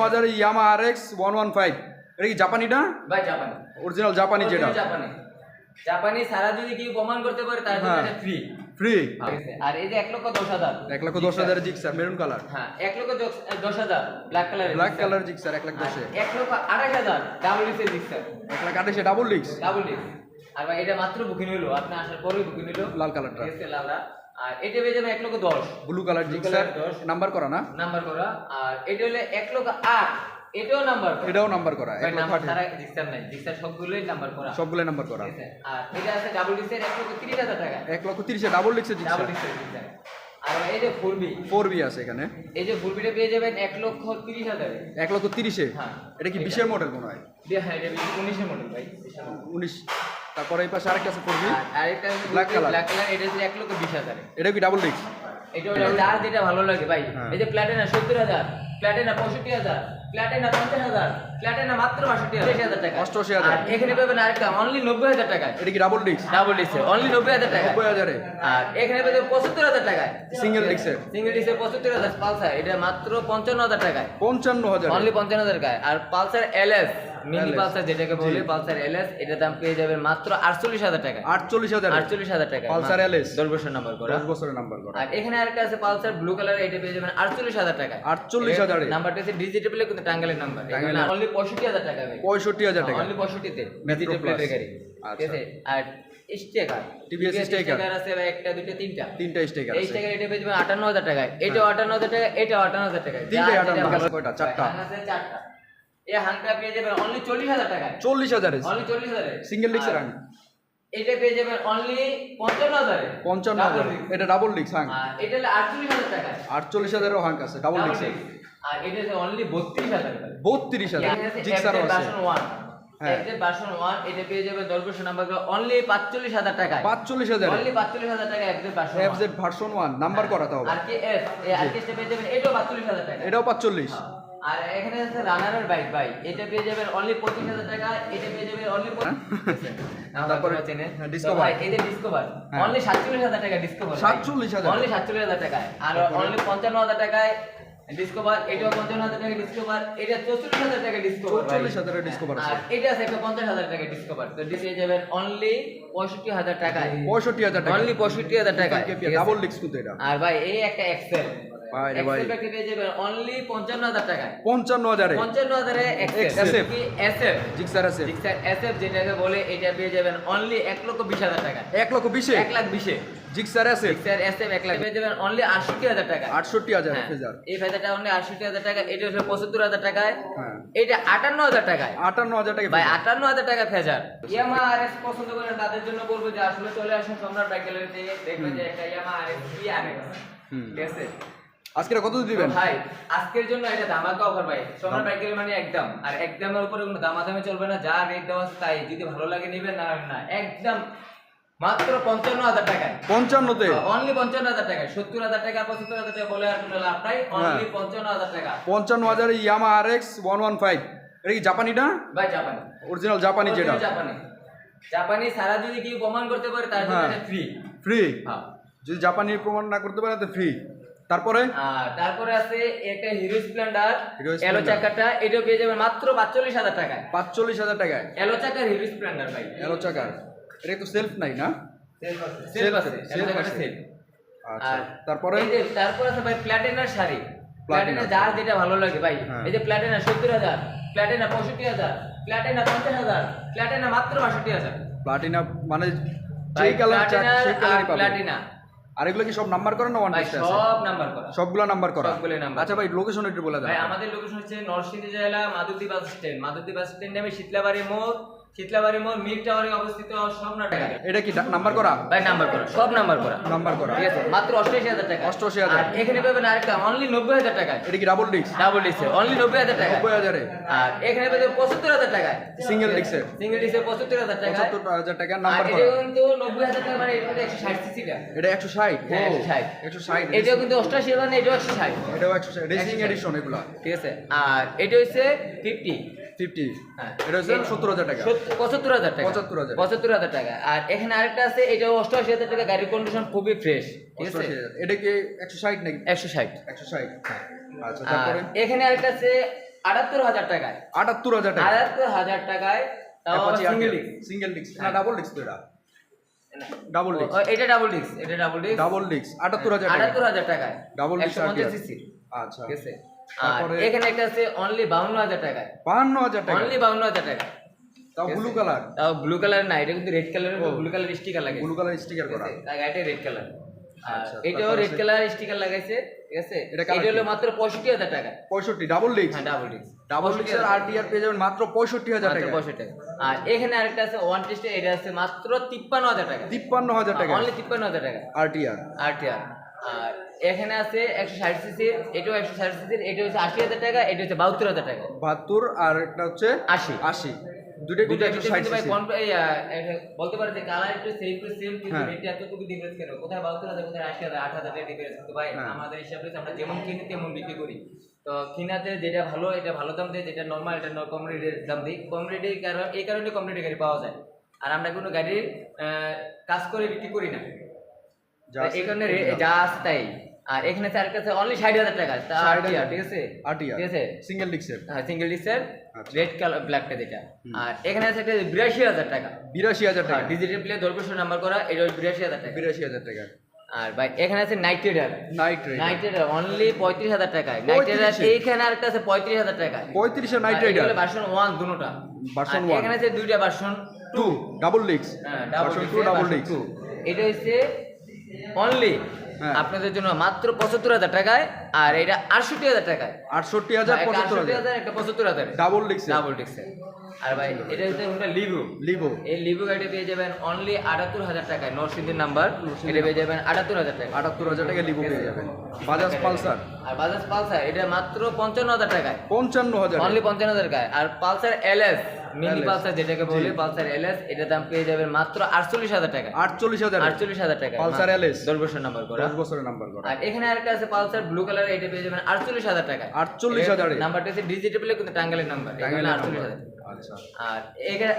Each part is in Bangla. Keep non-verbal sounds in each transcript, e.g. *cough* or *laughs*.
হাজার Yamaha R X one one five এটা কি জাপানিটা ভাই জাপানি। অরিজিনাল জাপানি যেটা। জাপানি। জাপানি সারা যদি কেউ প্রমাণ করতে পারে তার জন্য হ্যাঁ। এটা ফ্রি ফ্রি আর এই যে লক্ষ দশ হাজার। এক লক্ষ দশ হাজারের জিক্সার মেরুন কালার হ্যাঁ এক লক্ষ দশ- দশ হাজার black colour black colour Gixxer. এক লাখ দশে। এক লক্ষ আড়াই হাজার ডাবল ডিসের ডিক্সার এক লাখ আঠাশে ডাবল ডিক্স ডাবল আর ভাই এটা মাত্র বুকিং হইল আপনি আসার পরেই বুকিং হইল লাল কালারটা লালটা। আর এটা পেয়ে যাবে এক লক্ষ দশ। ব্লু কালার জিক্সার নাম্বার করা না? নাম্বার করা। আর এটা হলে এক লক্ষ আট। এটাও নাম্বার এটাও নাম্বার করা এক লক্ষ আঠাশ ছাড়া নাই। ডিক্সার সবগুলোই নাম্বার করা। সবগুলো নাম্বার করা। আর এটা আছে ডাবল ডিসের এক লক্ষ তিরিশ হাজার টাকা। এক লক্ষ তিরিশে ডাবল ডিক্সের ডাবল জিক্সার। ডিসের ডিক্সার আর এই যে ফুলবি ফোর বি আছে এখানে। এই যে ফুলবিটা পেয়ে যাবেন এক লক্ষ তিরিশ হাজারে। এক লক্ষ তিরিশে? হ্যাঁ। এটা কি বিশের মডেল মনে হয়? হ্যাঁ এটা উনিশের মডেল ভাই উনিশ তারপরে এই পাশে আরেকটা আছে পড়বি বি আর আরেকটা Black colour। ব্ল্যাক কালার এটা হচ্ছে এক লক্ষ বিশ হাজারে। এটা কি ডাবল ডিক্স এটা যার যেটা ভালো লাগে ভাই। হ্যাঁ। এই যে প্ল্যাটিনা সত্তর হাজার প্ল্যাটিনা পঁয়ষট্টি হাজার। প্ল্যাটিনা পঞ্চাশ হাজার। প্ল্যাটিনা মাত্র বাষট্টি হাজার। টাকা। অষ্টআশি হাজার। এখানে পাবেন আরেকটা অনলি নব্বই হাজার টাকায়। এটা কি ডাবল ডিক্স ডাবল ডিসে অনলি নব্বই হাজার টাকা নব্বই হাজারে। আর এখানে পেয়ে পঁচাত্তর হাজার টাকায়। Single disc সিঙ্গেল ডিসে পঁচাত্তর হাজার পালসার। এটা মাত্র পঞ্চান্ন হাজার টাকায়। পঞ্চান্ন হাজার। অনলি পঞ্চান্ন হাজার টাকায়। আর পালসার এলএস মিনি পালসার যেটাকে বলে পালসার এলএস এটার দাম পেয়ে যাবেন মাত্র আটচল্লিশ হাজার টাকা আটচল্লিশ হাজার। আটচল্লিশ হাজার টাকা LS দশ বছর নাম্বার করা। দশ বছরের নাম্বার করা। আর এখানে আরেকটা আছে পালসার ব্লু কালার এটা পেয়ে যাবেন আটচল্লিশ হাজার টাকা 48,000 এ। নাম্বারটা হচ্ছে ডিজিটাল টাঙ্গালের নাম্বার। অনলি পঁয়ষট্টি হাজার টাকা পঁয়ষট্টি হাজার টাকা। অনলি পঁয়ষট্টিতে। গাড়ি আচ্ছা। ঠিক আছে? আর স্টেকার TVS sticker। আছে ভাই একটা দুটো তিনটা। তিনটা স্টেকার এই স্টেকার এটা পেয়ে যাবেন আটান্ন হাজার টাকায়। এটাও আটান্ন টাকা এটাও আটান্ন হাজার টাকায়। 58,000 যেটা কয়টা? চারটা। ভাই, হাং আছে চারটা। এই হাংটা পেয়ে যাবেন অনলি টাকায়। সিঙ্গেল ডিক্সের হাং এটা পেয়ে যাবেন অনলি ডাবল ডিক্স হাং এটা টাকা হাং আছে ডাবল ডিক্স আর এটা অনলি বত্রিশ হাজার টাকা হ্যাঁ। ভার্সন এটা পেয়ে যাবে নাম্বার অনলি টাকা ভার্সন ভার্সন নাম্বার হবে। আর কে এস আর কে পেয়ে যাবেন এটাও পাঁচচল্লিশ হাজার টাকা এটাও পাঁচচল্লিশ। আর এখানে আছে রানারের বাইক ভাই এটা পেয়ে যাবেন অনলি পঁচিশ হাজার টাকা এটা পেয়ে যাবেন অনলি *laughs* তারপরে- চেনে। হ্যাঁ। ভাই এই যে ডিসকভার হ্যাঁ। অনলি সাতচল্লিশ হাজার টাকা ডিসকভার 47,000 অনলি সাতচল্লিশ হাজার টাকায়। আর অনলি পঞ্চান্ন হাজার টাকায় ডিসকভার পঞ্চান্ন হাজার টাকা ডিসকভার এটা চৌচল্লিশ হাজার টাকা ডিসকভার 44,000 টাকা Discover আছে। আর এটা আছে একটা পঞ্চাশ হাজার টাকা ডিসকভার তো দিস পেয়ে যাবেন অনলি পঁয়ষট্টি হাজার টাকায়। পঁয়ষট্টি হাজার টাকা। অনলি পঁয়ষট্টি হাজার টাকা ডাবল ডিক্স কিন্তু এটা। আর ভাই এই একটা এক্সেল ভাই ভাই। এক্সেল পেয়ে যাবেন অনলি পঞ্চান্ন হাজার টাকায়। পঞ্চান্ন হাজারে? পঞ্চান্ন হাজারে SF এসএফ জিক্সার আছে জিক্সার এসএফ যেটাকে বলে এটা পেয়ে যাবেন অনলি এক লক্ষ বিশ হাজার টাকা এক লক্ষ বিশে? এক লাখ বিশে। জিক্সার আছে জিক্সার এসএফ এক লাখ। পেয়ে যাবেন অনলি আটষট্টি হাজার টাকা আটষট্টি হাজার হ্যাঁ, এই ফেজারটা অনলি আটষট্টি হাজার টাকা এটা হচ্ছে পঁচাত্তর হাজার টাকায়। হ্যাঁ। এটা আটান্ন হাজার টাকায়। আটান্ন হাজার টাকা ভাই আটান্ন হাজার টাকা ফেজার ইয়ামা আর এস পছন্দ করেন তাদের জন্য বলব যে আসলে চলে আসুন সম্রাট বাইক গ্যালারিতে দেখবেন যে একটা ইয়ামা আর এস কি আর ঠিক আছে? আজকে কত দিবেন? ভাই আজকের জন্য এটা ধামাকা অফার ভাই। সম্রাট বাইক গ্যালারি মানে একদম। আর একদমের উপরে কোনো দামাদামি চলবে না যা রেট দেওয়া আছে তাই। যদি ভালো লাগে নেবেন না না। একদম মাত্র পঞ্চান্ন হাজার টাকায়। পঞ্চান্নতে? অনলি পঞ্চান্ন হাজার টাকায়। সত্তর হাজার টাকা পঁচাত্তর হাজার টাকা বলে আর কোনো লাভ নাই। অনলি পঞ্চান্ন হাজার টাকা। পঞ্চান্ন হাজারে Yamaha R X one one five এটা কি জাপানিটা ভাই জাপানি। অরিজিনাল জাপানি যেটা। জাপানি। জাপানি সারা যদি কেউ প্রমাণ করতে পারে তার জন্য হ্যাঁ। ফ্রি ফ্রি হ্যাঁ। যদি জাপানি প্রমাণ না করতে পারে তো ফ্রি তারপরে? তারপরে আছে একটা হিরো স্প্লেন্ডার এলো চাকাটা এটাও পেয়ে যাবেন মাত্র পাঁচচল্লিশ হাজার টাকায়। পাঁচচল্লিশ হাজার টাকায়? এলো চাকার হিরো স্প্লেন্ডার ভাই। এলো চাকার। এটা তো সেলফ নাই না? সেলফ আছে। সেলফ আছে। আছে আচ্ছা আর তারপরে? তারপর আছে ভাই প্ল্যাটিনার শাড়ি। প্ল্যাটিনা যার যেটা ভালো লাগে ভাই। হ্যাঁ। এই যে প্ল্যাটিনা সত্তর হাজার প্ল্যাটিনা পঁয়ষট্টি হাজার প্ল্যাটিনা পঞ্চাশ হাজার প্ল্যাটিনা মাত্র বাষট্টি হাজার। প্লাটিনা মানে যেই কালার প্ল্যাটিনা আর এগুলো কি সব নাম্বার করা না ওয়ান টেস্ট আছে? সব নাম্বার করা। সবগুলো নাম্বার করা। সবগুলো নাম্বার আচ্ছা ভাই লোকেশন একটু বলে দাও ভাই আমাদের লোকেশন হচ্ছে নরসিংদী জেলা মাধুরদী বাস স্ট্যান্ড মাধুরদী বাস স্ট্যান্ডে আমি শীতলাবাড়ি মোড় শীতলাবাড়ি মোড় মির টাওয়ারে অবস্থিত সম্রাট এটা কি নাম্বার করা? ভাই নাম্বার করা সব নাম্বার করা। নাম্বার করা। ঠিক আছে মাত্র অষ্টাশি হাজার টাকা 88,000 আর এখানে পাবেন আরেকটা অনলি নব্বই হাজার টাকায়। এটা কি ডাবল ডিক্স ডাবল ডিসে অনলি নব্বই হাজার টাকা নব্বই হাজারে। আর এখানে পাবেন পঁচাত্তর হাজার টাকায়। সিঙ্গেল ডিক্সের সিঙ্গেল ডিসে পঁচাত্তর হাজার টাকা পঁচাত্তর হাজার টাকা আর নাম্বার এটা কিন্তু নব্বই হাজার টাকা মানে এটা একশো ষাট সিসিটা এটা একশো ষাট? হ্যাঁ একশো ষাট। একশো ষাট এটাও কিন্তু অষ্টাশি মানে এটাও একশো ষাট। এটাও একশো ষাট রেসিং 160 এডিশন এগুলা। ঠিক আছে আর এটা হচ্ছে ফিফটি ফিফটি হ্যাঁ। এটা হচ্ছে সত্তর হাজার টাকা। পঁচাত্তর হাজার টাকা। 75,000 পঁচাত্তর হাজার টাকা। আর এখানে আরেকটা আছে এটাও অষ্টআশি হাজার টাকা। গাড়ির কন্ডিশন খুবই ফ্রেশ ঠিক আছে? এটা কি একশো ষাট নাকি? একশো ষাট। একশো ষাট। আচ্ছা তারপরে? এখানে আরেকটা আছে আটাত্তর হাজার টাকায়। আটাত্তর হাজার টাকা। আটাত্তর হাজার টাকায় সিঙ্গেল সিঙ্গেল ডিস্ক না হ্যাঁ। ডাবল ডিস্ক তো এটা। ডাবল ডিস্ক এটা ডাবল ডিস্ক এটা ডাবল ডিস্ক ডাবল ডিস্ক আটাত্তর হাজার আটাত্তর হাজার টাকায়। RTR সিসি আচ্ছা। ঠিক আছে? আর এখানে একটা আছে অনলি বাউন্ন হাজার টাকায়। বাহান্ন হাজার টাকা। অনলি বাউন্ন হাজার টাকা। তাও ব্লু কালার তাও ব্লু কালার না এটা কিন্তু রেড কালারের ও। ব্লু কালার স্টিকার লাগে ব্লু কালার স্টিকার করা। এটা রেড কালার এটাও রেড কালার স্টিকার লাগাইছে ঠিক আছে? এটা হলো মাত্র পঁয়ষট্টি হাজার টাকা। পঁয়ষট্টি ডাবল ডিস্ক হ্যাঁ ডাবল ডিস্ক ডাবল ডিস্কের আরটিআর পেয়ে যাবেন মাত্র পঁয়ষট্টি হাজার টাকা। পঁয়ষট্টি টাকা। আর এখানে আরেকটা আছে ওয়ান টেস্টে এটা আছে মাত্র তিপ্পান্ন হাজার টাকা। তিপ্পান্ন হাজার টাকা। অনলি তিপ্পান্ন হাজার টাকা। আরটিআর আরটিআর আর এখানে আছে একশো ষাট সিসির এটাও একশো ষাট সিসির এটা হচ্ছে আশি হাজার টাকা এটা হচ্ছে বাহাত্তর হাজার টাকা। বাহাত্তর আর একটা হচ্ছে আশি। আশি। দুটোই কিন্তু একশো ষাট সিসি কোন- এই, আহ, একটা বলতে পারে যে কালার একটু সেম টু সেম কিন্তু। এতটুকু ডিফারেন্স কেন? কোথায় বাহাত্তর হাজার কোথায় আশি হাজার আট হাজার ডিফারেন্স কিন্তু ভাই। আমাদের হিসাবে আমরা যেমন কিনি তেমন বিক্রি করি। তো কিনাতে যেটা ভালো এটা ভালো দাম দেয় যেটা নর্মাল এটা ন- কম রেটের দাম দিই কম রেটে কারণ এই কারণে কম রেটে গাড়ি পাওয়া যায়। আর আমরা কোনো গাড়ির কাজ করে বিক্রি করি না। এই কারণে। যা আছে তাই। আর এখানে স্যার কাছে অনলি ষাট হাজার টাকা তা 60,000 RTR, ঠিক আছে? আরটিআর ঠিক আছে? সিঙ্গেল ডিস্কের হ্যাঁ সিঙ্গেল আচ্ছা। রেড কালার ব্ল্যাকটা যেটা। আর এখানে আছে একটা বিরাশি হাজার টাকা। বিরাশি হাজার টাকা। ডিজিটাল প্লে দরবেশ নাম্বার করা এটা বিরাশি হাজার টাকা। বিরাশি হাজার টাকা। আর ভাই এখানে আছে Knight Rider Knight Rider only পঁয়ত্রিশ হাজার টাকায়। নাইট রাইডার 35 এইখানে আরেকটা আছে পঁয়ত্রিশ হাজার টাকা পঁয়ত্রিশে নাইট রাইডার ভার্সন ওয়ান দুটোটা। আর one। এখানে আছে দুইটা ভার্সন টু ডাবল ডিস্ক হ্যাঁ ডাবল টু ডাবল ডিস্ক এটা হচ্ছে অনলি হ্যাঁ। আপনাদের জন্য মাত্র পঁচাত্তর হাজার টাকায় আর এটা আটষট্টি হাজার টাকায়। আটষট্টি হাজার একটা পঁচাত্তর হাজার। একটা পঁচাত্তর হাজার ডাবল ডিস্ক ডাবল ডিক্সের আর ভাই এটা হচ্ছে একটা লিভু লিভো এই লিভু গাড়ি পেয়ে যাবেন অনলি আটাত্তর হাজার টাকায়। নরসিংদীর নাম্বার এটা পেয়ে যাবেন আটাত্তর হাজার টাকা আটাত্তর হাজার টাকা লিভো পেয়ে যাবেন। বাজাজ পালসার আর বাজাজ পালসার এটা মাত্র পঞ্চান্ন হাজার টাকায়। পঞ্চান্ন হাজার অনলি পঞ্চান্ন হাজার টাকায়। আর পালসার এলএস মিনি পালসার যেটাকে বলে। পালসার এলএস এটার দাম পেয়ে যাবেন মাত্র আটচল্লিশ হাজার টাকা আটচল্লিশ হাজার। আটচল্লিশ হাজার টাকা Pulsar LS দশ বছর নাম্বার করা। দশ বছরের নাম্বার করা। আর এখানে আরেকটা আছে পালসার ব্লু কালার এটা পেয়ে যাবেন আটচল্লিশ হাজার টাকা 48,000 এ। নাম্বারটা হচ্ছে ডিজিটাল কিন্তু টাঙ্গালের নাম্বার আটচল্লিশ হাজার। আচ্ছা। আর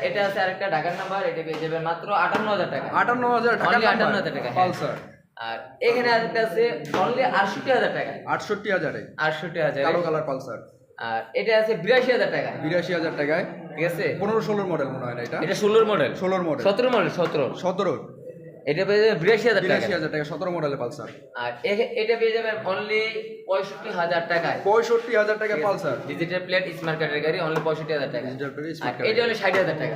এটা আছে আরেকটা ঢাকার নাম্বার এটা পেয়ে যাবেন মাত্র আটান্ন হাজার টাকা। আটান্ন হাজার টাকা আটান্ন হাজার টাকা। পালসার আর এখানে আরেকটা আছে অনলি আটষট্টি হাজার টাকা। আটষট্টি হাজারে আটষট্টি হাজার কালো কালার পালসার আর এটা আছে বিরাশি হাজার টাকা। বিরাশি হাজার টাকায়। ঠিক আছে? পনেরো ষোলোর মডেল মনে হয় না এটা। এটা ষোলোর মডেল ষোলোর মডেল সতেরো মডেল সতেরো। সতেরো। এটা পেয়ে যাবেন বিরাশি হাজার টাকা। বিরাশি হাজার টাকা সতেরো মডেলের পালসার। আর এটা পেয়ে যাবেন অনলি পঁয়ষট্টি হাজার টাকায়। পঁয়ষট্টি হাজার টাকা পালসার। ডিজিটাল প্লেট স্মার্ট কার্ডের গাড়ি অনলি পঁয়ষট্টি হাজার টাকা। Card। এটা হলো ষাট হাজার টাকা।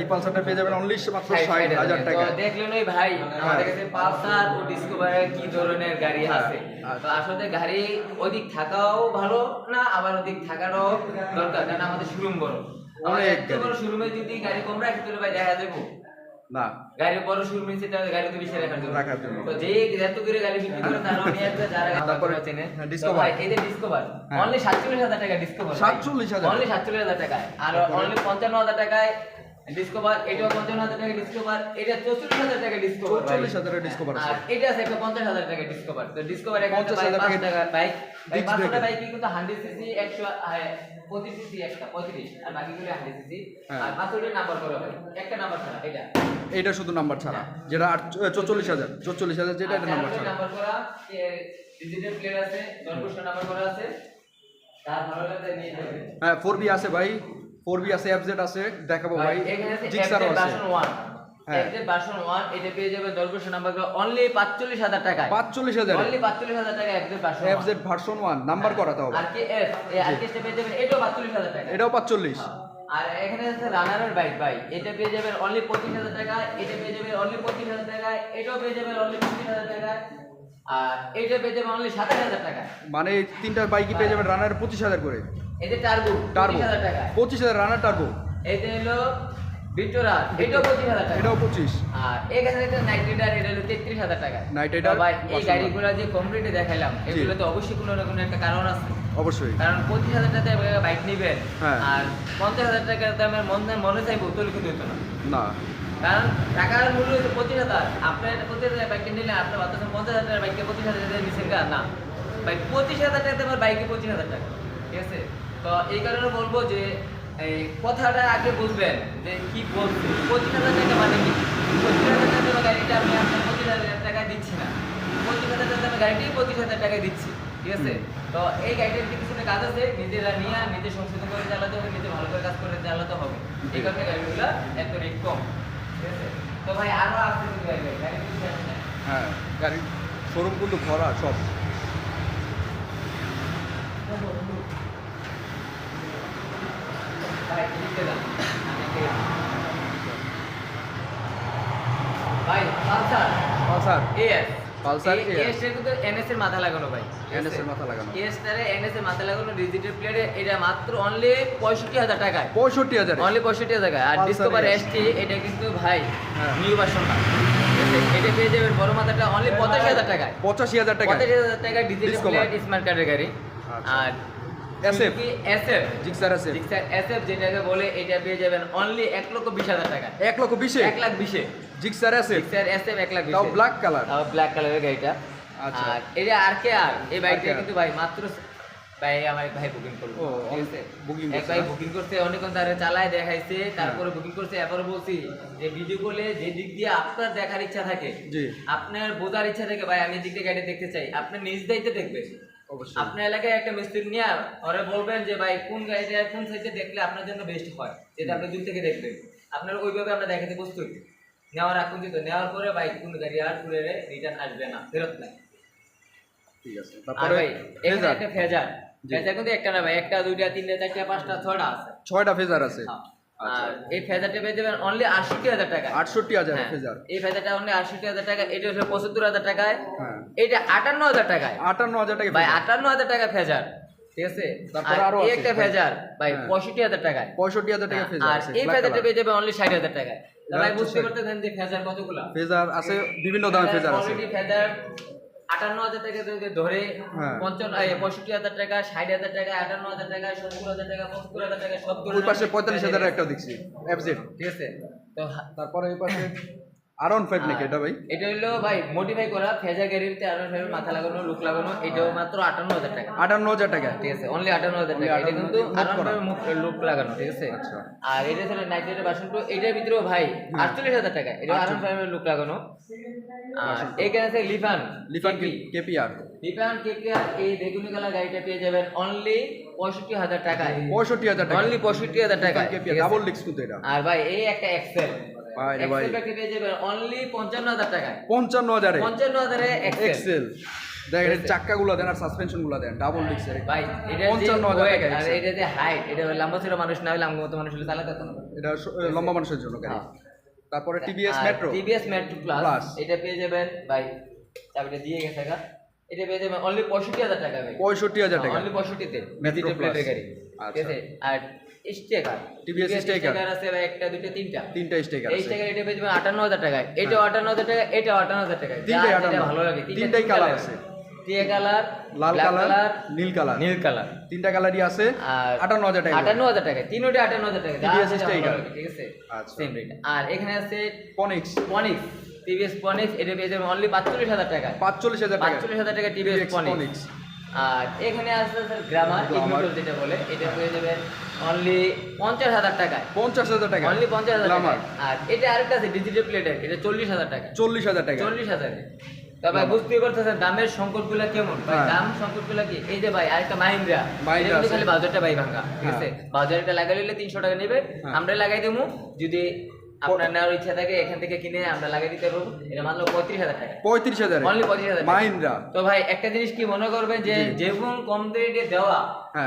এই পালসারটা পেয়ে যাবেন অনলি মাত্র ষাট হাজার টাকা। দেখলেন ওই ভাই আমাদের কাছে পালসার ও ডিসকভারের কি ধরনের গাড়ি আছে। হ্যাঁ। তো আসলে গাড়ি ওদিক থাকাও ভালো না আবার ওদিক থাকারও দরকার। কারণ আমাদের শোরুম বড়। অনেক। বড় শোরুমে যদি গাড়ি কম রাখি তাহলে ভাই দেখা দেবো না। গাড়ি বড় সেটা গাড়ি তো বেশি রাখার জন্য। রাখার জন্য। তো যে এত করে গাড়ি বিক্রি করে তারা যারা তারপরে, চেনে। হ্যাঁ, Discover। ভাই এই যে ডিসকভার হ্যাঁ। অনলি সাতচল্লিশ হাজার টাকা ডিসকভার 47,000 অনলি সাতচল্লিশ হাজার টাকায়। আর অনলি পঞ্চান্ন হাজার টাকায় ডিসকভার এটাও পঞ্চান্ন হাজার টাকা ডিসকভার এটা চৌচল্লিশ হাজার টাকা ডিসকভার চল্লিশ ডিসকভার আর এটা আছে একটা পঞ্চাশ হাজার টাকা ডিসকভার তো ডিসকভার একটা 50,000 পাঁচ টাকা বাইক বাইক কিন্তু হান্ড্রেড সিসি একশো পঁচিশ সিসি একটা পঁয়ত্রিশ। আর বাকিগুলো হান্ড্রেড সিসি হ্যাঁ। আর পাঁচটা নাম্বার করা হয় একটা নাম্বার ছাড়া এটা। এইটা শুধু নাম্বার ছাড়া। যেটা আট চল্লিশ হাজার। চল্লিশ হাজার যেটা এটা নাম্বার ছাড়া। নাম্বার করা ডিজিটাল প্লেয়ার আছে দশ নাম্বার করা আছে। তার ভালো নিয়ে হ্যাঁ ফোর বি আছে ভাই। ফোর বি আছে এফজেড আছে দেখাবো ভাই এখানে আছে জিক্সারও আছে। ভার্সন 1 হ্যাঁ। এফজেড ভার্সন 1 এটা পেয়ে যাবে দশ নাম্বার অনলি 45000 টাকায়। পাঁচচল্লিশ হাজার। অনলি 45000 টাকা FZ version FZ version one number করা তো হবে। আর কে এস এই আর কে পেয়ে যাবেন এটাও 45000 টাকা এটাও পাঁচচল্লিশ। আর এখানে আছে রানারের বাইক ভাই। এটা পেয়ে যাবেন অনলি পঁচিশ হাজার টাকা এটা পেয়ে যাবেন অনলি পঁচিশ হাজার টাকায় এটাও পেয়ে যাবেন অনলি পঁচিশ হাজার টাকায় আর এটা পেয়ে যাবেন অনলি সাতাশ হাজার টাকায়। মানে তিনটা বাইকই পেয়ে যাবেন রানার পঁচিশ হাজার করে। যে টার্বো টার্বো। পঁচিশ হাজার টাকায় রানার টার্বো। হলো এটাও টাকা। এটাও আর এখানে নাইট রাইডার এটা হলো টাকা। ভাই এই গাড়িগুলো যে কমপ্লিটে দেখাইলাম এগুলো তো অবশ্যই কোনো না কোনো একটা কারণ আছে। অবশ্যই। কারণ পঁচিশ হাজার টাকা বাইক নিবেন হ্যাঁ। আর পঞ্চাশ হাজার টাকার দামের মনে মনে চাইব না। না। কারণ টাকার মূল্য হচ্ছে পঁচিশ হাজার। আপনার পঁচিশ হাজার বাইকটা নিলে আপনার পঞ্চাশ হাজার টাকার বাইককে পঁচিশ হাজার টাকা নিচ্ছেন না। ভাই পঁচিশ হাজার টাকাতে আমার বাইকে পঁচিশ হাজার টাকা। ঠিক আছে? তো এই কারণে বলব যে এই কথাটা আগে বুঝবেন যে কি বলছে। পঁচিশ হাজার টাকা মানে কি? পঁচিশ হাজার টাকা গাড়িটা আমি আপনার পঁচিশ হাজার টাকা দিচ্ছি না। পঁচিশ হাজার টাকা দামের গাড়িটি পঁচিশ হাজার টাকা দিচ্ছি ঠিক আছে? তো এই গাড়িটার পিছনে কাজ আছে নিজেরা নিয়ে নিজে সংশোধন করে চালাতে হবে নিজে ভালো করে কাজ করে চালাতে হবে। এই কারণে গাড়িগুলো এত রেট কম ঠিক আছে? তো ভাই আরও আসতে গাড়ি গাড়ি হ্যাঁ গাড়ির শোরুম ভরা সব। ভাই Pulsar Pulsar AS Pulsar AS এর কিন্তু এনএস এর মাথা লাগানো ভাই। NS এর মাথা লাগানো। এএস টারে এনএস এর মাথা লাগানো ডিজিটাল প্লেটে এটা মাত্র অনলি পঁয়ষট্টি হাজার টাকায়। পঁয়ষট্টি হাজার। অনলি পঁয়ষট্টি হাজার টাকা আর ডিসকভার এসটি এটা কিন্তু ভাই হ্যাঁ। নিউ ভার্সন না। এটা পেয়ে যাবেন বড় মাথাটা অনলি পঁচাশি হাজার টাকায়। পঁচাশি হাজার টাকা পঁচাশি হাজার টাকা ডিজিটাল প্লেট স্মার্ট কার্ডের গাড়ি। আচ্ছা। আর SF এসএফ জিক্সার আছে জিক্সার এসএফ যেটাকে বলে এটা পেয়ে যাবেন অনলি এক লক্ষ বিশ হাজার টাকা। এক লক্ষ বিশে এক লাখ বিশে জিক্সার আছে জিক্সার এসএফ এক লাখ তাও ব্ল্যাক কালার তাও ব্ল্যাক কালারের গাড়িটা। আচ্ছা। আর এটা আর কে আর? এই বাইকটা কিন্তু ভাই মাত্র ভাই আমার ভাই বুকিং করল। ও, ঠিক আছে? booking এক ভাই বুকিং করছে অনেকক্ষণ তারে চালায় দেখাইছে তারপরে বুকিং করছে। এবার বলছি যে ভিডিও কলে যে দিক দিয়ে আপনার দেখার ইচ্ছা থাকে আপনার বোঝার ইচ্ছা থাকে ভাই আমি দিক দিয়ে গাড়ি দেখতে চাই। আপনি নিজ দায়িত্বে দেখবেন আপনার এলাকায় একটা মিস্ত্রি নিয়ে ওরা বলবেন যে ভাই কোন গাড়িটা কোন সাইডে দেখলে আপনার জন্য বেস্ট হয়? যেটা আপনি দূর থেকে দেখবেন। আপনার ওইভাবে আমরা দেখাতে প্রস্তুত। নেওয়ার এখন দিত নেওয়ার পরে ভাই কোন গাড়ি আর ঘুরে রিটার্ন আসবে না ফেরত নাই। ঠিক আছে। আর তারপরে ভাই এখানে একটা ফেজার। ফেজার। কিন্তু একটা না ভাই একটা দুইটা তিনটা চারটা পাঁচটা ছয়টা আছে। ছয়টা ফেজার আছে। হ্যাঁ। আর এই ফেজারটা পেয়ে যাবেন অনলি আটষট্টি হাজার টাকা আটষট্টি হাজার হ্যাঁ, ফেজার। এই ফেজারটা অনলি আটষট্টি হাজার টাকা এটা হচ্ছে পঁচাত্তর হাজার টাকায়। হ্যাঁ। এটা আটান্ন হাজার টাকায়। আটান্ন হাজার টাকা ভাই আটান্ন হাজার টাকা ফেজার। ঠিক আছে? তারপরে আর একটা। ফেজার ভাই হ্যাঁ। পঁয়ষট্টি হাজার টাকায়। পঁয়ষট্টি হাজার টাকা ফেজার আর এই ফেজারটা পেয়ে যাবে অনলি ষাট হাজার টাকায়। তা ভাই বুঝতে পারতেছেন যে ফেজার কতগুলো? ফেজার আছে বিভিন্ন দামের ফেজার আছে। ফেজার। আটান্ন হাজার টাকা থেকে ধরে হ্যাঁ। পঞ্চান্ন পঁয়ষট্টি হাজার টাকা ষাট হাজার টাকা আটান্ন হাজার টাকা সত্তর হাজার টাকা পঁচাত্তর হাজার টাকা সব ওই পাশে পঁয়তাল্লিশ হাজার একটা দেখছি ঠিক আছে? তো তারপরে এই পাশে আর ফাইভ নাকি এটা ভাই? এটা হলো ভাই মডিফাই করা ফেজার গাড়িতে আরও মাথা লাগানো লুক লাগানো এটাও মাত্র আটান্ন হাজার টাকা। আটান্ন হাজার টাকা? ঠিক আছে অনলি আটান্ন হাজার টাকা। এটা কিন্তু লুক লাগানো ঠিক আছে? আচ্ছা। আর এটা ছিল নাইট রাইডার ভার্সন টু এটার ভিতরেও ভাই আটচল্লিশ হাজার টাকা। এটা আরাম ফাইভের লুক লাগানো। আর এখানে আছে লিফান লিফান কেপিআর লিফান কেকে এই বেগুনি কালার গাড়িটা পেয়ে যাবেন অনলি পঁয়ষট্টি হাজার টাকায়। পঁয়ষট্টি হাজার টাকা। অনলি পঁয়ষট্টি হাজার টাকা ডাবল ডিস্ক কিন্তু এটা। আর ভাই এই একটা এক্সেল ভাই রে ভাই। এক্সেল ব্যাগটা পেয়ে যাবেন? অনলি পঞ্চান্ন হাজার টাকায়। পঞ্চান্ন হাজারে। পঞ্চান্ন হাজারে এক্সেল এক্সেল দেখেন চাক্কাগুলো দেন আর দেন ডাবল ডিস্কের ভাই এটা টাকা আর এটা যে হাইট এটা লম্বা ছিল মানুষ না হলে মতো মানুষ হলে চালাতে পারতো না এটা লম্বা মানুষের জন্য গাড়ি। হ্যাঁ। তারপরে TVS Metro TVS Metro plus এটা পেয়ে যাবেন ভাই চাবিটা দিয়ে গেছে গা। এটা পেয়ে যাবেন অনলি পঁয়ষট্টি হাজার টাকা পঁয়ষট্টি হাজার টাকা। অনলি পঁয়ষট্টিতে Plus। প্লেটের গাড়ি আচ্ছা। ঠিক আছে? আর স্টেকার sticker। আছে ভাই একটা দুইটা তিনটা। তিনটা স্টেকার এই স্টেকার এটা পেয়ে যাবেন আটান্ন হাজার টাকায় এটা আটান্ন হাজার টাকা এটা আটান্ন হাজার টাকা। তিনটাই যার যেটা 58 ভালো লাগে তিনটাই colour আছে। টিয়া কালার লাল কালার নীল কালার। নীল কালার। তিনটা কালারই আছে আর আটান্ন হাজার টাকা। আটান্ন হাজার টাকা তিনোটা আটান্ন হাজার টাকা ঠিক আছে? আচ্ছা। সেম রেট আর এখানে আছে পনিক্স পনিক্স টিভিএস পনিক্স এটা পেয়ে যাবেন অনলি পাঁচচল্লিশ হাজার টাকা। পাঁচচল্লিশ হাজার পাঁচচল্লিশ হাজার টাকা টিভিএস পনিক্স আর এখানে আছে স্যার গ্রামার Glamour। যেটা বলে এটা পেয়ে যাবেন অনলি পঞ্চাশ হাজার টাকায়। পঞ্চাশ হাজার টাকা। অনলি পঞ্চাশ হাজার টাকা আর এটা আরেকটা আছে ডিজিটাল প্লেটের এটা চল্লিশ হাজার টাকা চল্লিশ হাজার টাকা। চল্লিশ হাজার। পারতেছেন দামের সংকটগুলো কেমন? ভাই হ্যাঁ। দাম সংকটগুলো কি? এই যে ভাই আরেকটা মাহিন্দ্রা। Mahindra এটা কিন্তু আছে। খালি বাজারটা ভাই ভাঙা ঠিক আছে? হ্যাঁ। বাজারটা টাকা নেবে। হ্যাঁ। আমরা লাগাই দেবো যদি আপনার নেওয়ার ইচ্ছা থাকে এখান থেকে কিনে আমরা লাগাই দিতে পারব। এটা মাত্র পঁয়ত্রিশ হাজার টাকা। পঁয়ত্রিশ হাজার। অনলি পঁয়ত্রিশ হাজার মাহিন্দ্রা। তো ভাই একটা জিনিস কি মনে করবেন যে। যেরকম কম রেটে দেওয়া।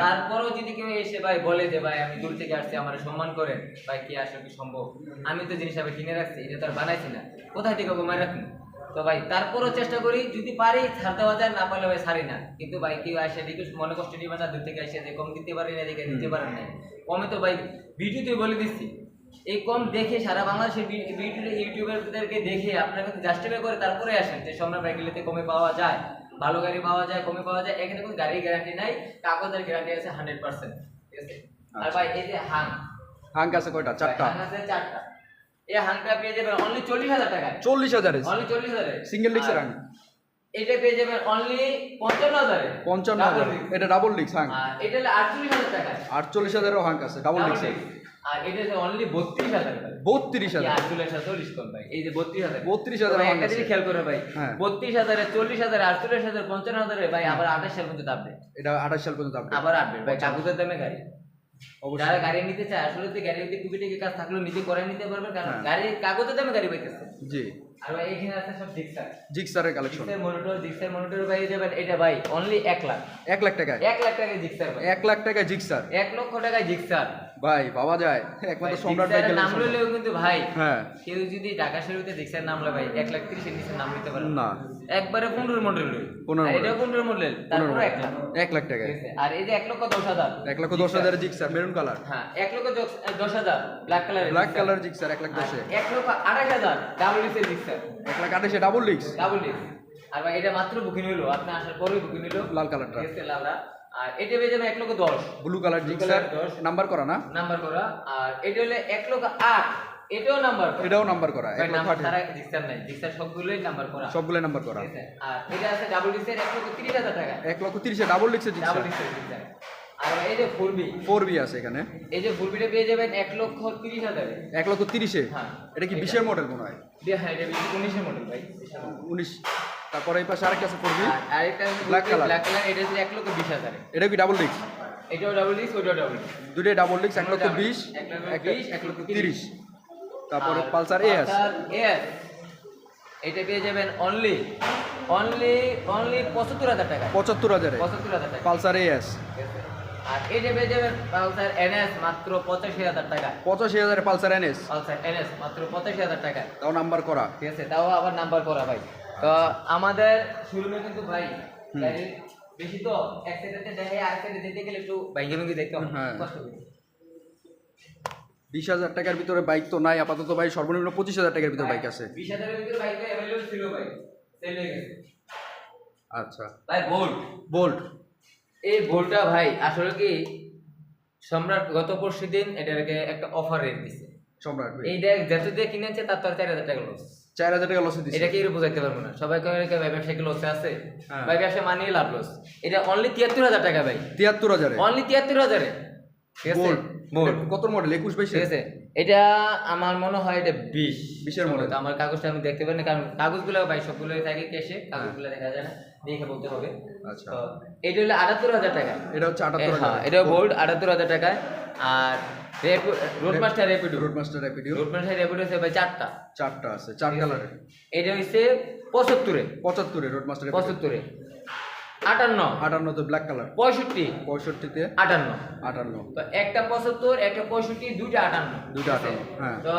তারপরেও যদি কেউ এসে ভাই বলে যে ভাই আমি দূর থেকে আসছি আমার সম্মান করেন ভাই কি আসলে কি সম্ভব? আমি তো জিনিস কিনে রাখছি এটা তো আর বানাইছি না। কোথায় থেকে কমায় রাখুন তো ভাই তারপরেও চেষ্টা করি যদি পারি ছাড় দেওয়া যায় না পারলে ভাই ছাড়ি না। কিন্তু ভাই কেউ আসে দেখে মনে কষ্ট নিবে না দূর থেকে এসে যে কম দিতে পারি না দেখে দিতে পারেন না। কমে তো ভাই ভিডিওতে বলে দিচ্ছি। এই কম দেখে সারা বাংলাদেশের ভিডিও ইউটিউবারদেরকে দেখে আপনারা কিন্তু জাস্টিফাই করে তারপরে আসেন যে সম্রাট বাইকগুলিতে কমে পাওয়া যায় ভালো গাড়ি পাওয়া যায় কমে পাওয়া যায় এখানে কোনো গাড়ির গ্যারান্টি নাই কাগজের গ্যারান্টি আছে হান্ড্রেড পার্সেন্ট ঠিক আছে? আর ভাই এই যে হাং হাঙ্ক আছে কয়টা? চারটা। হাং আছে চারটা। এই হাংটা পেয়ে যাবেন অনলি চল্লিশ হাজার টাকায় চল্লিশ হাজারে। অনলি চল্লিশ হাজারে। সিঙ্গেল ডিক্সের হাঙ্ক এটা পেয়ে যাবেন অনলি পঞ্চান্ন হাজারে। পঞ্চান্ন হাজার। এটা ডাবল ডিক্স হাঙ্ক এটা আটচল্লিশ হাজার টাকায় আটচল্লিশ হাজারও হাঙ্ক আছে ডাবল Double আর এটা অনলি বত্রিশ হাজার বত্রিশ হাজার। আটচল্লিশ চল্লিশ কম ভাই। এই যে বত্রিশ হাজার। 32,000 ভাই, আমার একটা জিনিস খেয়াল করে ভাই। হ্যাঁ। বত্রিশ হাজারে চল্লিশ হাজার আটচল্লিশ হাজার পঞ্চান্ন হাজারে ভাই আবার আঠাশ সাল পর্যন্ত আপডেট এটা আঠাশ সাল পর্যন্ত আপডেট আবার আপডেট ভাই কাগজের দামে গাড়ি। যারা গাড়ি নিতে চায় আসলে তো গাড়িতে টুকিটাকি কাজ থাকলেও নিজে করে নিতে পারবে কারণ হ্যাঁ। গাড়ি কাগজের দামে গাড়ি পাইতেছে। জি। আর ভাই এখানে আছে সব Gixxer জিক্সারের collection Gixxer monitor Gixxer monitor ভাই যাবেন এটা ভাই অনলি এক লাখ। এক লাখ টাকা এক লাখ টাকায় জিক্সার ভাই। এক লাখ টাকায় জিক্সার এক লক্ষ টাকায় জিক্সার ভাই পাওয়া যায়। *laughs* একমাত্র সম্রাট ভাই নাম লইলেও কিন্তু ভাই হ্যাঁ। কেউ যদি ঢাকা শরীরতে জিক্সার নাম লে ভাই এক লাখ তিরিশের নিচে নাম নিতে পারে না। একবারে পনেরো মডেল 15 model। এটাও পনেরো মডেল তারপর এক লাখ। এক লাখ আছে? আর এই যে এক লক্ষ দশ হাজার। এক লক্ষ দশ হাজারের জিক্সার মেরুন কালার হ্যাঁ এক লক্ষ দশ- হাজার black colour black colour Gixxer এক লাখ দশে। এক লক্ষ আড়াই হাজার ডাবল ডিসের জিক্সার এক লাখ আঠাশে ডাবল লিক্স ডাবল ডিস আর ভাই এটা মাত্র বুকিং হলো আপনি আসার পরে বুকিং হলো লাল কালারটা ঠিক আছে, লালটা। আর এটা পেয়ে যাবে এক লক্ষ দশ। ব্লু কালার জিক্সার নাম্বার করা না? নাম্বার করা। আর এটা হলে এক লক্ষ আট। এটাও নাম্বার এটাও নাম্বার করা। তারা জিক্সার নাই। জিক্সার সবগুলোই নাম্বার করা। সবগুলো নাম্বার করা? আর এটা আছে ডাবল ডিসের এক লক্ষ তিরিশ হাজার টাকা। এক লক্ষ তিরিশে ডাবল ডাবল জিক্সার ডিসের জিক্সার আর এই যে ফুলবি ফোর বি আছে এখানে। এই যে ফুলবিটা পেয়ে যাবেন এক লক্ষ তিরিশ হাজারে। এক লক্ষ তিরিশে হ্যাঁ। এটা কি বিশের মডেল মনে হয়? হ্যাঁ এটা উনিশের মডেল ভাই। উনিশ। তারপরে এই পাশে আরেকটা আছে ফোর বি আর আরেকটা Black colour। ব্ল্যাক কালার এটা হচ্ছে এক লক্ষ বিশ হাজারে। এটা কি ডাবল লিক্স এটাও ডাবল ডিস ওইটাও ডাবল ডিস দুটোই ডাবল লিক্স এক লক্ষ double বিশ এক লক্ষ এক বিশ, এক লক্ষ তিরিশ। তারপরে পালসার এ পালসার এস এটা পেয়ে যাবেন অনলি অনলি অনলি পঁচাত্তর হাজার টাকা পঁচাত্তর হাজারে। পঁচাত্তর হাজার টাকা পালসার এ এস আর এটা পেয়ে যাবেন পালসার এনএস মাত্র পঁচাশি হাজার টাকা পঁচাশি হাজারে পালসার এনএস পালসার এনএস মাত্র পঁচাশি হাজার টাকা তাও নাম্বার করা। ঠিক আছে তাও আবার নাম্বার করা ভাই। তো আমাদের শোরুমে কিন্তু ভাই বেশি তো এক সাইডে দেখে আর সাইডে যেতে গেলে একটু বাইকে ভেঙে দেখতে হবে হ্যাঁ। কষ্ট বিশ হাজার টাকার ভিতরে বাইক তো নাই আপাতত ভাই সর্বনিম্ন পঁচিশ হাজার টাকার ভিতরে বাইক আছে। বিশ হাজারের ভিতরে বাইক অ্যাভেলেবল ছিল ভাই সেল হয়ে গেছে। আচ্ছা। ভাই বোল্ট বোল্ট এই বোল্টটা ভাই আসলে কি সম্রাট গত পরশু দিন এটাকে একটা অফার রেট দিছে। সম্রাট এই দেখ যত দিয়ে কিনেছে তার তো চার হাজার টাকা লস চার হাজার টাকা লসে দিচ্ছে এটা কি এর বোঝাইতে পারব না? সবাই কয়ে ভাই ব্যবসা কি লসে আছে? হ্যাঁ। ভাই ব্যবসা মানিয়ে লাভ লস এটা অনলি তিয়াত্তর হাজার টাকা ভাই। তিয়াত্তর হাজারে? অনলি তিয়াত্তর হাজারে। ঠিক আছে? কত মডেল একুশ বাইশে ঠিক আছে? এটা আমার মনে হয় এটা বিশ। 20 এর model। আমার কাগজটা আমি দেখতে পারি না কারণ কাগজগুলো ভাই সবগুলো থাকে কেসে কাগজগুলো দেখা যায় না। দেখে বলতে হবে। আচ্ছা। এটা হলো আটাত্তর হাজার টাকা। এটা হচ্ছে আটাত্তর হ্যাঁ এটা বোল্ট আটাত্তর হাজার টাকায়। আর road master Rapido road master Rapido road Rapido আছে ভাই চারটা। চারটা আছে চার কালারের এটা হচ্ছে পঁচাত্তরে। পঁচাত্তরে রোড মাস্টার পঁচাত্তরে। আটান্ন। আটান্ন তো ব্ল্যাক কালার পঁয়ষট্টি। পঁয়ষট্টিতে? আটান্ন। আটান্ন। তো একটা পঁচাত্তর একটা পঁয়ষট্টি দুইটা আটান্ন। দুইটা? আটান্ন, হ্যাঁ। তো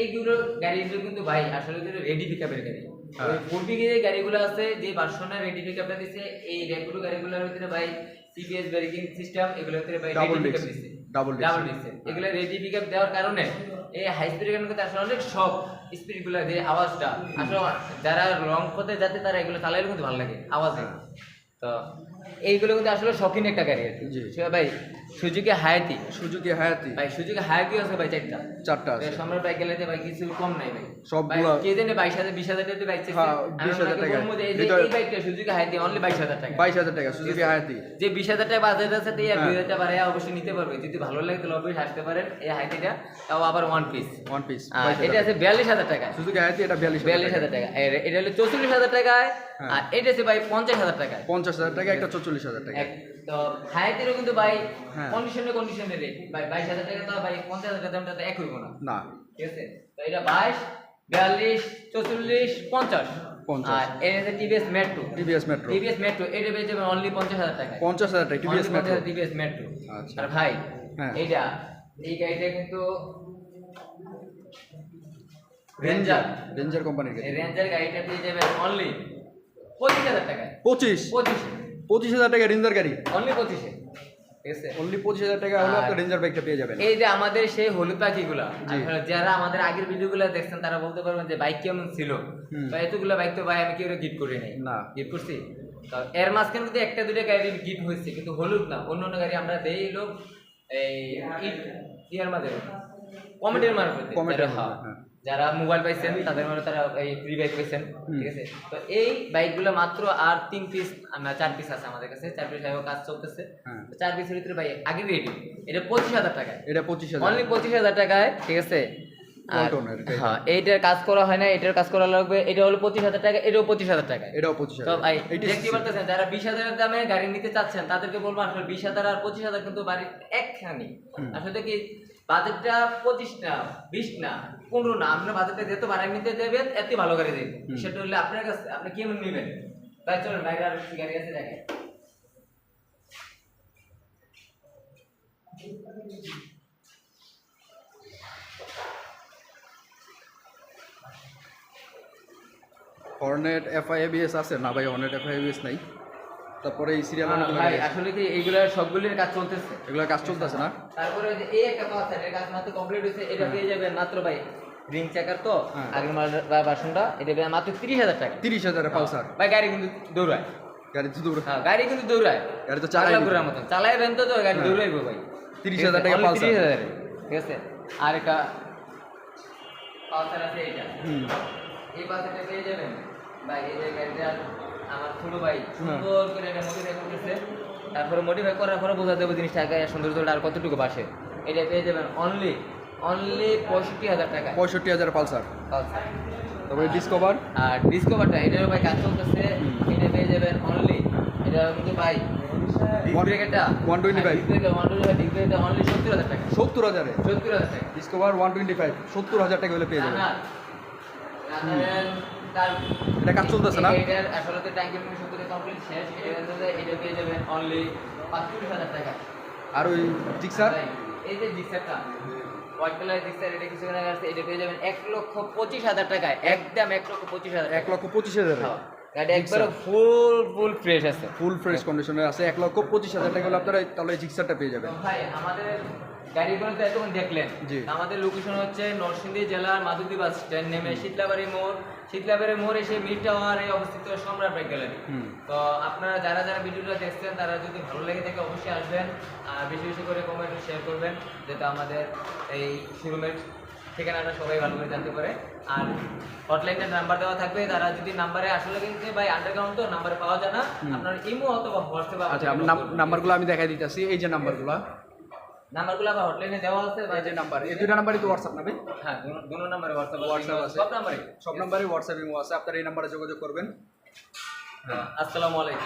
এইগুলো গাড়িগুলো কিন্তু ভাই আসলে রেডি পিকআপের গাড়ি। হ্যাঁ। যে গাড়িগুলো আছে যে ভার্সনের রেডি পিকআপটা দিছে এই রেগুলো গাড়িগুলোর ভিতরে ভাই সিবিএস ব্রেকিং সিস্টেম এগুলোর ভিতরে ভাই রেডি দিছে। Disc। ডাবল দিছে এগুলো রেডি পিকআপ দেওয়ার কারণে এই হাই স্পিড গান করতে আসলে অনেক সব স্পিডগুলো যে আওয়াজটা। আসলে যারা লং পথে যাতে তারা এগুলো চালাইলে কিন্তু ভালো লাগে আওয়াজে। তো এইগুলো কিন্তু আসলে শখিন একটা গাড়ি আর কি জি। সে ভাই? সুজুকি হায়াতি। সুজুকি হায়াতি। ভাই সুজুকি হায়াতি আছে ভাই চারটা। চারটা আছে। সম্রাট বাইক গেলে ভাই কিছু কম নাই ভাই। সবগুলা- ভাই, কে জানে বাইশ হাজার বিশ হাজার টাকা বাইক হ্যাঁ, আমি 20,000 টাকা। এই যে এই বাইকটা সুজুকি হায়াতি অনলি বাইশ হাজার টাকা। বাইশ হাজার টাকা সুজুকি হায়াতি। যে বিশ হাজার টাকা বাজেট আছে তাই আর হ্যাঁ। দুই হাজার টাকা বাড়ায় অবশ্যই নিতে পারবে। যদি ভালো লাগে তাহলে অবশ্যই আসতে পারেন। এই হাইতিটা তাও আবার ওয়ান পিস ওয়ান পিস এটা আছে বিয়াল্লিশ হাজার টাকা। সুজুকি হায়াতি এটা বিয়াল্লিশ বিয়াল্লিশ হাজার টাকা। এটা হলো চৌচল্লিশ হাজার টাকায় হ্যাঁ। আর এটা আছে ভাই পঞ্চাশ হাজার টাকায়। পঞ্চাশ হাজার টাকা একটা চল্লিশ হাজার টাকা। তো হায়াতেরও কিন্তু ভাই। কন্ডিশনে কন্ডিশনে রেট ভাই বাইশ হাজার টাকা তো ভাই পঞ্চাশ হাজার টাকা দামটা এক হইব না। না। ঠিক আছে? তো এটা বাইশ বিয়াল্লিশ চৌচল্লিশ পঞ্চাশ। আর এটা TVS Metro TVS Metro TVS Metro এটা পেয়ে যাবেন অনলি পঞ্চাশ হাজার টাকা পঞ্চাশ হাজার টাকা টিভিএস মেট্রো টিভিএস মেট্রো আচ্ছা। আর ভাই হ্যাঁ। এইটা এই গাড়িটা কিন্তু রেঞ্জার রেঞ্জার কোম্পানির রেঞ্জার গাড়িটা পেয়ে যাবেন অনলি পঁচিশ হাজার টাকায়। পঁচিশ? পঁচিশে। পঁচিশ হাজার টাকা রেঞ্জার গাড়ি। অনলি পঁচিশে। ঠিক আছে? অনলি পঁচিশ হাজার টাকা হলে আপনার রেঞ্জার বাইকটা পেয়ে যাবেন। এই যে আমাদের সেই হলুদ পাখিগুলা যারা আমাদের আগের ভিডিওগুলো দেখছেন তারা বলতে পারবেন যে বাইক কেমন ছিল। বা এতগুলো বাইক তো ভাই আমি কেউ গিট করি নাই না। গিট করছি? এর মাঝখানে কিন্তু একটা দুটো গাড়ি গিট হয়েছে কিন্তু হলুদ না অন্য অন্য গাড়ি আমরা দেই লোক এই ইয়ার মাঝে। কমেন্টের মারফতে যারা- হ্যাঁ, মাধ্যমে, হ্যাঁ। যারা মোবাইল পাইছেন তাদের মানে তারা এই ফ্রি বাইক পাইছেন ঠিক আছে? তো এই বাইকগুলো মাত্র আর তিন পিস চার পিস আছে আমাদের কাছে চার পিস কাজ চলতেছে। হ্যাঁ। চার পিসের ভিতরে ভাই আগে রেডি এটা পঁচিশ হাজার টাকায়। এটা পঁচিশ হাজার। অনলি পঁচিশ হাজার টাকায় ঠিক আছে? আর হ্যাঁ এইটার কাজ করা হয় না এটার কাজ করা লাগবে এটা হলো পঁচিশ হাজার টাকা এটাও পঁচিশ হাজার টাকা এটাও পঁচিশ হাজার। ভাই দেখতে পারতেছেন যারা বিশ হাজারের দামে গাড়ি নিতে চাচ্ছেন তাদেরকে বলব আসলে বিশ হাজার আর পঁচিশ হাজার কিন্তু বাড়ির একখানি। আসলে কি বাজেটটা পঁচিশ না বিশ না পনেরো না আপনার বাজেটটা যেহেতু বাড়াই নিতে দেবেন এত ভালো গাড়ি দেবেন। সেটা হলে আপনার কাছে আপনি কি এমন নেবেন? ভাই চলুন বাইরে আর কি গাড়ি আছে দেখেন। হর্নেট এফআই এবিএস আছে? না ভাই হর্নেট এফআই এবিএস নাই। তারপরে এই সিরিয়াল আহ, ভাই আসলে কি এইগুলা সবগুলির কাজ চলতেছে? এগুলো কাজ চলতেছে না? তারপরে ওই যে এই একটা পাওয়ার এর কাজ মাত্র কমপ্লিট হয়েছে এটা পেয়ে যাবেন মাত্র ভাই রিং চেকার তো হ্যাঁ। আগের ভার্সনটা এটা পেয়ে মাত্র তিরিশ হাজার টাকা। তিরিশ হাজারে পালসার ভাই গাড়ি কিন্তু দৌড়ায়। গাড়ি তো দূর হ্যাঁ গাড়ি কিন্তু দৌড়ায়। গাড়ি তো চালাই চালাই ঘোরার মতন চালাইবেন তো তো গাড়ি হ্যাঁ। দৌড়াইবো ভাই। 30,000 টাকা Only Pulsar। 30,000 ঠিক আছে? আর একটা পালসার আছে এটা হুম। এই পালসারটা পেয়ে যাবেন। ভাই এই যে গাড়িটা আমার ছোট ভাই হ্যাঁ। সুন্দর করে এটা মডিফাই করতেছে। তারপরে মডিফাই করার পরে বোঝা যাবে জিনিসটা আগে সৌন্দর্যটা আর কতটুকু বাসে। এটা পেয়ে যাবেন অনলি অনলি পঁয়ষট্টি হাজার টাকা পঁয়ষট্টি হাজার পালসার। পালসার। তারপরে ডিসকভার আর ডিসকভারটা এটারও ভাই কাজ চলতেছে এটা পেয়ে যাবেন অনলি এটা কিন্তু ভাই ডিসব্রেকেরটা 125 ডিসব্রেকেরটা অনলি সত্তর হাজার টাকা। সত্তর হাজারে? সত্তর হাজার টাকা। ডিসকভার ওয়ান টোয়েন্টি ফাইভ সত্তর হাজার টাকা হলে পেয়ে যাবেন। এটা কাজ চলতেছে না? এটার আসলে তো ট্যাঙ্কের মধ্যে কমপ্লিট শেষ। এটা পেয়ে যাবেন অনলি পাঁচচল্লিশ হাজার টাকা। আর ওই জিক্সার এই যে জিক্সারটা হোয়াইট কালার জিক্সার এটা কিছু আছে এটা পেয়ে যাবেন এক লক্ষ পঁচিশ হাজার টাকায়। একদম এক লক্ষ পঁচিশ হাজার এক লক্ষ পঁচিশ হাজারে? হ্যাঁ, গাড়ি একবারে ফুল ফুল ফ্রেশ আছে। ফুল ফ্রেশ কন্ডিশনে আছে এক লক্ষ পঁচিশ হাজার টাকা হলে আপনারা তাহলে জিক্সারটা পেয়ে যাবেন। ভাই আমাদের গাড়িগুলো তো এতক্ষণ দেখলেন। আমাদের লোকেশন হচ্ছে নরসিংদী জেলার মাধুদী বাস স্ট্যান্ড নেমে শীতলাবাড়ি মোড়। শীতলাবাড়ি মোড় এসে মিড টাওয়ারে অবস্থিত সম্রাট বাইক গ্যালারি তো আপনারা যারা যারা ভিডিওটা দেখছেন তারা যদি ভালো লেগে থাকে অবশ্যই আসবেন। আর বেশি বেশি করে কমেন্ট শেয়ার করবেন যাতে আমাদের এই শোরুমের ঠিকানাটা সবাই ভালো করে জানতে পারে। আর হটলাইনের নাম্বার দেওয়া থাকবে। তারা যদি নাম্বারে আসলে কিন্তু ভাই আন্ডারগ্রাউন্ড তো নাম্বারে পাওয়া যায় না। আপনার ইমো অথবা হোয়াটসঅ্যাপ আচ্ছা নাম্বারগুলো আমি দেখাই দিতেছি। এই যে নাম্বারগুলো নাম্বারগুলো আমার হটলাইনে দেওয়া আছে বা যে নাম্বার এই দুটো নাম্বারই তো হোয়াটসঅ্যাপ নামে হ্যাঁ দুটো নাম্বারে হোয়াটসঅ্যাপ হোয়াটসঅ্যাপ আছে। সব নাম্বারে সব নাম্বারে হোয়াটসঅ্যাপ ইমো আছে। আপনারা এই নাম্বারে যোগাযোগ করবেন। আসসালামু আলাইকুম।